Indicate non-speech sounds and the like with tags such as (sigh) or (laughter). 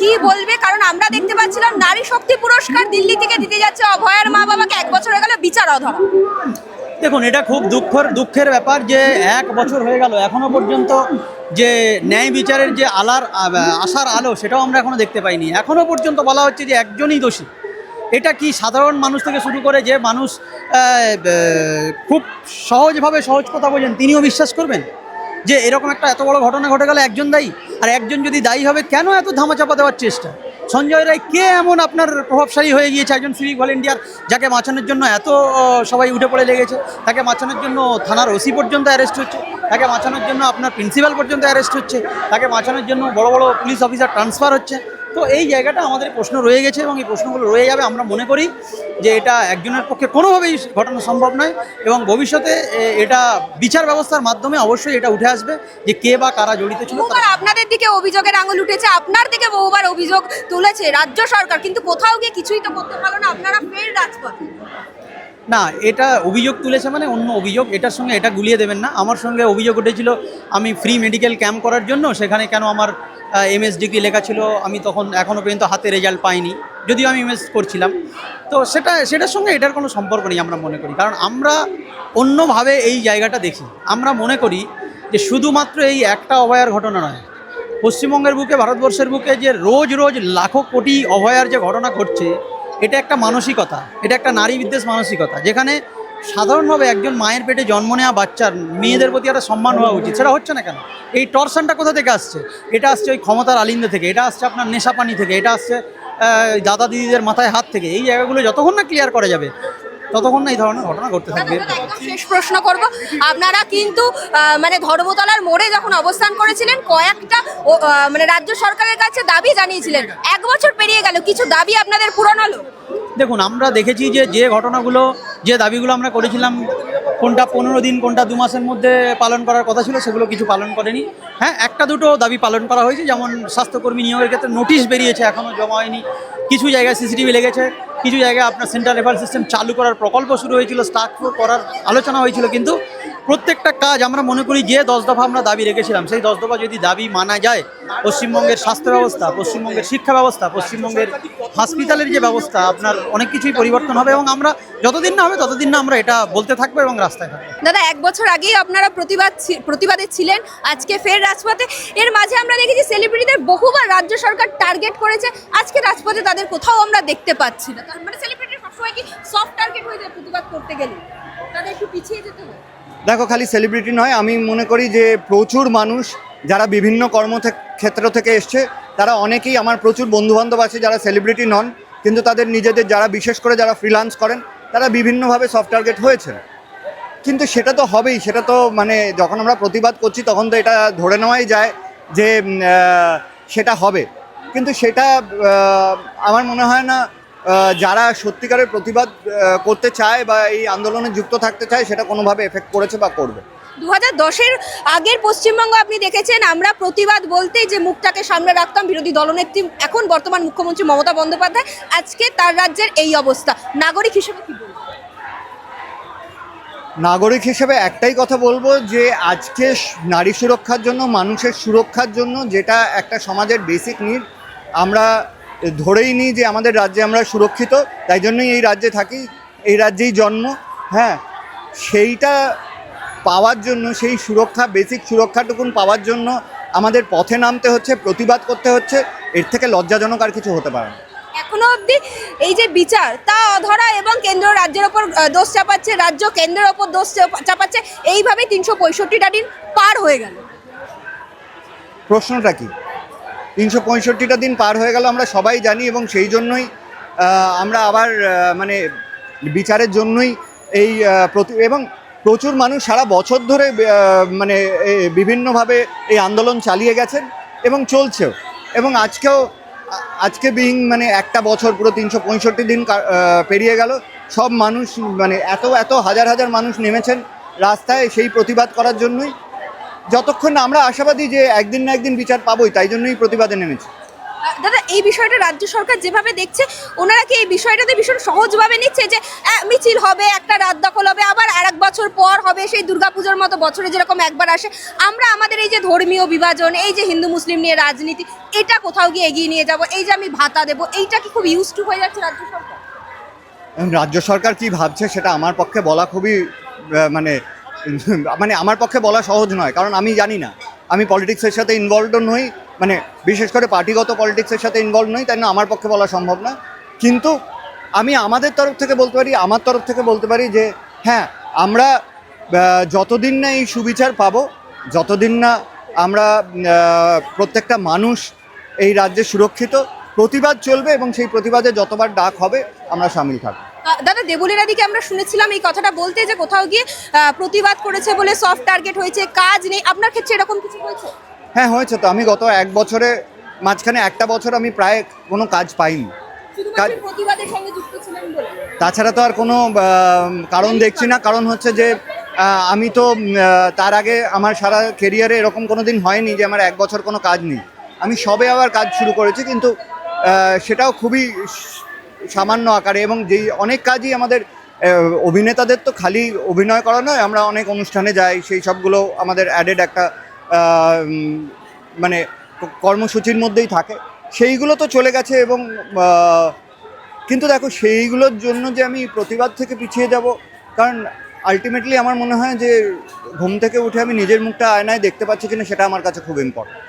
কি বলবে? কারণ আমরা দেখতে পাচ্ছিলাম নারী শক্তি পুরস্কার দিল্লি থেকে দিতে যাচ্ছে অভয়ার মা বাবাকে। এক বছর হয়ে গেল বিচার অধরা। দেখুন, এটা খুব দুঃখের দুঃখের ব্যাপার যে এক বছর হয়ে গেল, এখনও পর্যন্ত যে ন্যায় বিচারের যে আলার আশার আলো, সেটাও আমরা এখনও দেখতে পাইনি। এখনও পর্যন্ত বলা হচ্ছে যে একজনই দোষী। এটা কি সাধারণ মানুষ থেকে শুরু করে যে মানুষ খুব সহজভাবে সহজ কথা বোঝেন তিনিও বিশ্বাস করবেন? যে এরকম একটা এত বড় ঘটনা ঘটে গেলে, একজন দায়ী? আর একজন যদি দায়ী হবে, কেন এত ধামাচাপা দেওয়ার চেষ্টা? সঞ্জয় রায় কে এমন আপনার প্রভাবশালী হয়ে গিয়েছে একজন সিভিক ভলেন্টিয়ার যাকে বাঁচানোর জন্য এত সবাই উঠে পড়ে লেগেছে? তাকে বাঁচানোর জন্য থানার ওসি পর্যন্ত অ্যারেস্ট হচ্ছে। তাকে বাঁচানোর জন্য আপনার প্রিন্সিপাল পর্যন্ত অ্যারেস্ট হচ্ছে। তাকে বাঁচানোর জন্য বড় বড় পুলিশ অফিসার ট্রান্সফার হচ্ছে। তো এই জায়গাটা আমাদের প্রশ্ন রয়ে গেছে এবং এই প্রশ্নগুলো রয়ে যাবে। আমরা মনে করি যে এটা একজনের পক্ষে কোনোভাবেই ঘটানো সম্ভব নয় এবং ভবিষ্যতে এটা বিচার ব্যবস্থার মাধ্যমে অবশ্যই এটা উঠে আসবে যে কে বা কারা জড়িত ছিল। আপনাদের দিকে অভিযোগের আঙুল উঠেছে, আপনার দিকে বহুবার অভিযোগ তুলেছে রাজ্য সরকার, কিন্তু কোথাও গিয়ে কিছুই তো করতে পারল না, আপনারা ফের রাজপথে। না, এটা অভিযোগ তুলেছে মানে অন্য অভিযোগ। এটার সঙ্গে এটা গুলিয়ে দেবেন না। আমার সঙ্গে অভিযোগ উঠেছিল, আমি ফ্রি মেডিকেল ক্যাম্প করার জন্য, সেখানে কেন আমার এমএস ডিগ্রি লেখা ছিল, আমি তখন এখনও পর্যন্ত হাতে রেজাল্ট পাইনি। যদিও আমি এমএস করছিলাম। তো সেটা, সেটার সঙ্গে এটার কোনো সম্পর্ক নেই আমরা মনে করি। কারণ আমরা অন্যভাবে এই জায়গাটা দেখি। আমরা মনে করি যে শুধুমাত্র এই একটা অভয়ার ঘটনা নয়, পশ্চিমবঙ্গের বুকে, ভারতবর্ষের বুকে যে রোজ রোজ লাখো কোটি অভয়ার যে ঘটনা ঘটছে এটা একটা মানসিকতা, এটা একটা নারী বিদ্বেষ মানসিকতা, যেখানে সাধারণভাবে একজন মায়ের পেটে জন্ম নেওয়া বাচ্চার মেয়েদের প্রতি একটা সম্মান হওয়া উচিত। সেটা হচ্ছে না কেন? এই টর্শনটা কোথা থেকে আসছে? এটা আসছে ওই ক্ষমতার আলিন্দ থেকে, এটা আসছে আপনার নেশাপানি থেকে, এটা আসছে দাদা দিদিদের মাথায় হাত থেকে। এই জায়গাগুলো যতক্ষণ না ক্লিয়ার করা যাবে ততক্ষণ না এই ধরনের ঘটনা ঘটতে থাকবে। শেষ প্রশ্ন করব। আপনারা কিন্তু মানে ধর্মতলার মোড়ে যখন অবস্থান করেছিলেন কয়েকটা মানে রাজ্য সরকারের কাছে দাবি জানিয়েছিলেন। এক বছর পেরিয়ে গেল কিছু দাবি আপনাদের পূরণ হলো? দেখুন আমরা দেখেছি যে যে ঘটনাগুলো যে দাবিগুলো আমরা করেছিলাম কোনটা পনেরো দিন কোনটা দু মাসের মধ্যে পালন করার কথা ছিল সেগুলো কিছু পালন করেনি। হ্যাঁ একটা দুটো দাবি পালন করা হয়েছে যেমন স্বাস্থ্যকর্মী নিয়োগের ক্ষেত্রে নোটিশ বেরিয়েছে এখনও জমা হয়নি কিছু জায়গায় সিসিটিভি লেগেছে। কিছু জায়গায় আপনার সেন্ট্রাল রেফারেল সিস্টেম চালু করার প্রকল্প শুরু হয়েছিল স্টার্ট করার আলোচনা হয়েছিল, কিন্তু প্রত্যেকটা কাজ আমরা মনে করি যে দশ দফা আমরা দাবি রেখেছিলাম, সেই দশ দফা যদি দাবি মানা যায়, পশ্চিমবঙ্গের স্বাস্থ্য ব্যবস্থা, পশ্চিমবঙ্গের শিক্ষা ব্যবস্থা, পশ্চিমবঙ্গের হসপিটালের যে ব্যবস্থা, আপনার অনেক কিছুই পরিবর্তন হবে এবং আমরা যতদিন না হবে ততদিন না আমরা এটা বলতে থাকব এবং রাস্তায় থাকব। দাদা, এক বছর আগেই আপনারা প্রতিবাদ প্রতিবাদে ছিলেন, আজকে ফের রাজপথে। এর মাঝে আমরা দেখেছি সেলিব্রিটিদের বহুবার রাজ্য সরকার টার্গেট করেছে, আজকে রাজপথে তাদের কোথাও আমরা দেখতে পাচ্ছি না। মানে সেলিব্রিটি সবসময় কি সফট টার্গেট হয়ে যায় প্রতিবাদ করতে গেলে? তাদের একটু পিছিয়ে যেতে হয়। দেখো, খালি সেলিব্রিটি নয়, আমি মনে করি যে প্রচুর মানুষ যারা বিভিন্ন কর্ম ক্ষেত্র থেকে এসছে, তারা অনেকেই আমার প্রচুর বন্ধুবান্ধব আছে যারা সেলিব্রিটি নন, কিন্তু তাদের নিজেদের যারা, বিশেষ করে যারা ফ্রিলান্স করেন, তারা বিভিন্নভাবে সফট টার্গেট হয়েছেন। কিন্তু সেটা তো হবেই, সেটা তো মানে যখন আমরা প্রতিবাদ করছি, তখন তো এটা ধরে নেওয়াই যায় যে সেটা হবে। কিন্তু সেটা আমার মনে হয় না যারা সত্যিকারের প্রতিবাদ করতে চায় বা এই আন্দোলনে যুক্ত থাকতে চায় সেটা কোনোভাবে এফেক্ট করেছে বা করবে? দু হাজার দশের আগের পশ্চিমবঙ্গ আপনি দেখেছেন আমরা প্রতিবাদ বলতেই যে মুখটাকে সামনে রাখতাম বিরোধী দলনেত্রী এখন বর্তমান মুখ্যমন্ত্রী মমতা বন্দ্যোপাধ্যায় আজকে তার রাজ্যের এই অবস্থা। নাগরিক হিসেবে কি নাগরিক হিসেবে একটাই কথা বলব যে আজকে নারী সুরক্ষার জন্য মানুষের সুরক্ষার জন্য যেটা একটা সমাজের বেসিক নিড আমরা ধরেই নিই যে আমাদের রাজ্যে আমরা সুরক্ষিত তাই জন্যই এই রাজ্যে থাকি এই রাজ্যেই জন্ম হ্যাঁ? সেইটা পাওয়ার জন্য সেই সুরক্ষা বেসিক সুরক্ষাটুকুন পাওয়ার জন্য আমাদের পথে নামতে হচ্ছে প্রতিবাদ করতে হচ্ছে এর থেকে লজ্জাজনক আর কিছু হতে পারে না। এখনও অবধি এই যে বিচার তা অধরা এবং কেন্দ্র রাজ্যের ওপর দোষ চাপাচ্ছে রাজ্য কেন্দ্রের ওপর দোষ চাপা- চাপাচ্ছে এইভাবেই তিনশো পঁয়ষট্টিটা দিন পার হয়ে গেল। প্রশ্নটা কি? তিনশো পঁয়ষট্টিটা দিন পার হয়ে গেল, আমরা সবাই জানি এবং সেই জন্যই আমরা আবার মানে বিচারের জন্যই এই প্রতি, এবং প্রচুর মানুষ সারা বছর ধরে মানে বিভিন্নভাবে এই আন্দোলন চালিয়ে গেছেন এবং চলছেও। এবং আজকেও আজকে বিং মানে একটা বছর পুরো তিনশো পঁয়ষট্টি দিন পেরিয়ে গেল, সব মানুষ মানে এত এত হাজার হাজার মানুষ নেমেছেন রাস্তায় সেই প্রতিবাদ করার জন্যই। যতক্ষণ না আমরা আশাবাদী যে একদিন না একদিন বিচার পাবোই তাই জন্যই প্রতিবাদে নেমেছি। দাদা এই বিষয়টা রাজ্য সরকার যেভাবে দেখছে ওনারা কি এই বিষয়টাতে ভীষণ সহজভাবে নিচ্ছে যে মিছিল হবে একটা রাত দখল হবে আবার আর এক বছর পর হবে সেই দুর্গাপুজোর মতো বছরে যেরকম একবার আসে? আমরা আমাদের এই যে ধর্মীয় বিভাজন এই যে হিন্দু মুসলিম নিয়ে রাজনীতি এটা কোথাও গিয়ে এগিয়ে নিয়ে যাব? এই যে আমি ভাতা দেবো এইটা কি খুব ইউজ টু হয়ে যাচ্ছে রাজ্য সরকার? রাজ্য সরকার কি ভাবছে সেটা আমার পক্ষে বলা খুবই মানে (laughs) মানে আমার পক্ষে বলা সহজ নয়, কারণ আমি জানি না। আমি পলিটিক্সের সাথে ইনভলভ নই মানে বিশেষ করে পার্টিগত পলিটিক্সের সাথে ইনভলভ নই, তাই না? আমার পক্ষে বলা সম্ভব না। কিন্তু আমি আমাদের তরফ থেকে বলতে পারি, আমার তরফ থেকে বলতে পারি যে হ্যাঁ আমরা যতদিন না এই সুবিচার পাবো, যতদিন না আমরা প্রত্যেকটা মানুষ এই রাজ্যে সুরক্ষিত, প্রতিবাদ চলবে এবং সেই প্রতিবাদে যতবার ডাক হবে, আমরা সামিল থাকব। দাদা দেবলীরা দিকে আমরা শুনেছিলাম এই কথাটা বলতে যে কোথাও গিয়ে প্রতিবাদ করেছে বলে সফট টার্গেট হয়েছে কাজ নেই। আপনার ক্ষেত্রে এরকম কিছু হয়েছে? হ্যাঁ হয়েছে তো। আমি গত এক বছরে মাঝখানে একটা বছর আমি প্রায় কোনো কাজ পাইনি। তাছাড়া তো আর কোনো কারণ দেখছি না। কারণ হচ্ছে যে আমি তো তার আগে আমার সারা কেরিয়ারে এরকম কোনো দিন হয়নি যে আমার এক বছর কোনো কাজ নেই। আমি সবে আবার কাজ শুরু করেছি কিন্তু সেটাও খুবই সামান্য আকারে এবং যেই অনেক কাজই আমাদের অভিনেতাদের তো খালি অভিনয় করা নয়, আমরা অনেক অনুষ্ঠানে যাই, সেই সবগুলো আমাদের অ্যাডেড একটা মানে কর্মসূচির মধ্যেই থাকে। সেইগুলো তো চলে গেছে এবং কিন্তু দেখো সেইগুলোর জন্য যে আমি প্রতিবাদ থেকে পিছিয়ে যাব, কারণ আলটিমেটলি আমার মনে হয় যে ঘুম থেকে উঠে আমি নিজের মুখটা আয়নায় দেখতে পাচ্ছি কিনা সেটা আমার কাছে খুব ইম্পর্টেন্ট